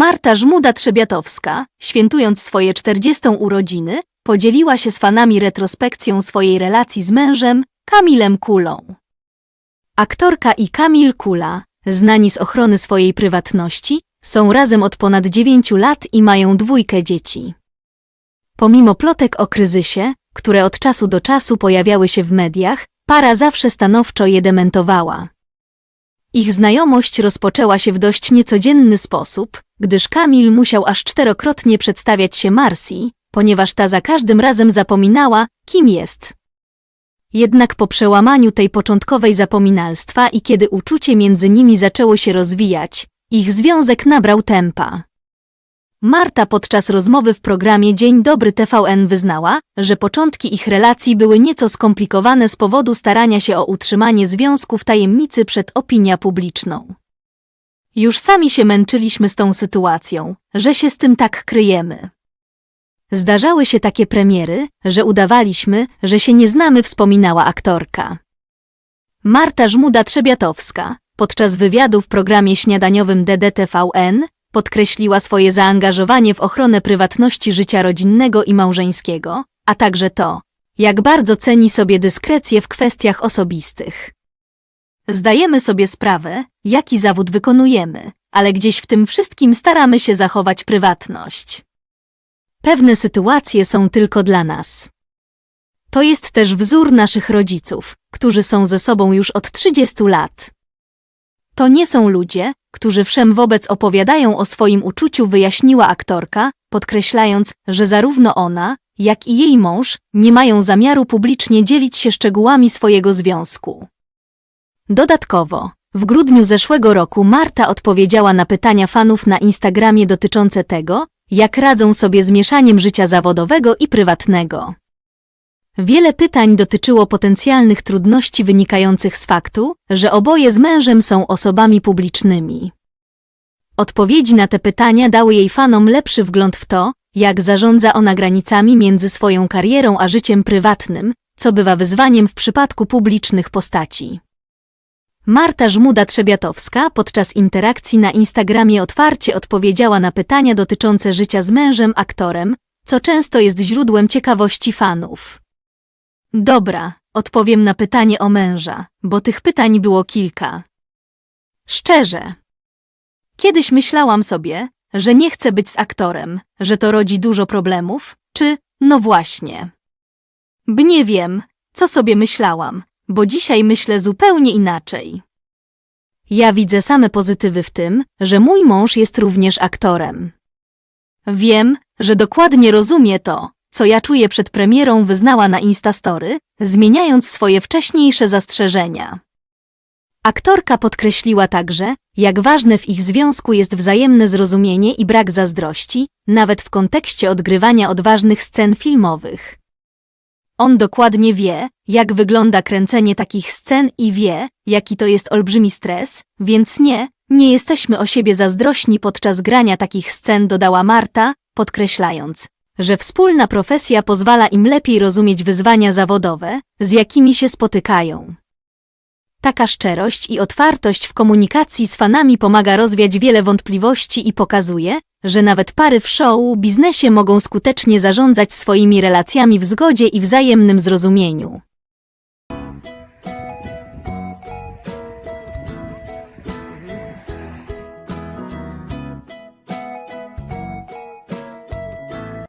Marta Żmuda-Trzebiatowska, świętując swoje 40. urodziny, podzieliła się z fanami retrospekcją swojej relacji z mężem, Kamilem Kulą. Aktorka i Kamil Kula, znani z ochrony swojej prywatności, są razem od ponad 9 lat i mają dwójkę dzieci. Pomimo plotek o kryzysie, które od czasu do czasu pojawiały się w mediach, para zawsze stanowczo je dementowała. Ich znajomość rozpoczęła się w dość niecodzienny sposób, gdyż Kamil musiał aż czterokrotnie przedstawiać się Marsi, ponieważ ta za każdym razem zapominała, kim jest. Jednak po przełamaniu tej początkowej zapominalstwa i kiedy uczucie między nimi zaczęło się rozwijać, ich związek nabrał tempa. Marta podczas rozmowy w programie Dzień Dobry TVN wyznała, że początki ich relacji były nieco skomplikowane z powodu starania się o utrzymanie związku w tajemnicy przed opinią publiczną. Już sami się męczyliśmy z tą sytuacją, że się z tym tak kryjemy. Zdarzały się takie premiery, że udawaliśmy, że się nie znamy, wspominała aktorka. Marta Żmuda-Trzebiatowska, podczas wywiadu w programie śniadaniowym DDTVN, podkreśliła swoje zaangażowanie w ochronę prywatności życia rodzinnego i małżeńskiego, a także to, jak bardzo ceni sobie dyskrecję w kwestiach osobistych. Zdajemy sobie sprawę, jaki zawód wykonujemy, ale gdzieś w tym wszystkim staramy się zachować prywatność. Pewne sytuacje są tylko dla nas. To jest też wzór naszych rodziców, którzy są ze sobą już od 30 lat. To nie są ludzie, którzy wszem wobec opowiadają o swoim uczuciu, wyjaśniła aktorka, podkreślając, że zarówno ona, jak i jej mąż nie mają zamiaru publicznie dzielić się szczegółami swojego związku. Dodatkowo, w grudniu zeszłego roku Marta odpowiedziała na pytania fanów na Instagramie dotyczące tego, jak radzą sobie z mieszaniem życia zawodowego i prywatnego. Wiele pytań dotyczyło potencjalnych trudności wynikających z faktu, że oboje z mężem są osobami publicznymi. Odpowiedzi na te pytania dały jej fanom lepszy wgląd w to, jak zarządza ona granicami między swoją karierą a życiem prywatnym, co bywa wyzwaniem w przypadku publicznych postaci. Marta Żmuda-Trzebiatowska podczas interakcji na Instagramie otwarcie odpowiedziała na pytania dotyczące życia z mężem aktorem, co często jest źródłem ciekawości fanów. Dobra, odpowiem na pytanie o męża, bo tych pytań było kilka. Szczerze. Kiedyś myślałam sobie, że nie chcę być z aktorem, że to rodzi dużo problemów, czy no właśnie. B nie wiem, co sobie myślałam, bo dzisiaj myślę zupełnie inaczej. Ja widzę same pozytywy w tym, że mój mąż jest również aktorem. Wiem, że dokładnie rozumie to, co ja czuję przed premierą wyznała na Instastory, zmieniając swoje wcześniejsze zastrzeżenia. Aktorka podkreśliła także, jak ważne w ich związku jest wzajemne zrozumienie i brak zazdrości, nawet w kontekście odgrywania odważnych scen filmowych. On dokładnie wie, jak wygląda kręcenie takich scen i wie, jaki to jest olbrzymi stres, więc nie, nie jesteśmy o siebie zazdrośni podczas grania takich scen, dodała Marta, podkreślając, że wspólna profesja pozwala im lepiej rozumieć wyzwania zawodowe, z jakimi się spotykają. Taka szczerość i otwartość w komunikacji z fanami pomaga rozwiać wiele wątpliwości i pokazuje, że nawet pary w show biznesie mogą skutecznie zarządzać swoimi relacjami w zgodzie i wzajemnym zrozumieniu.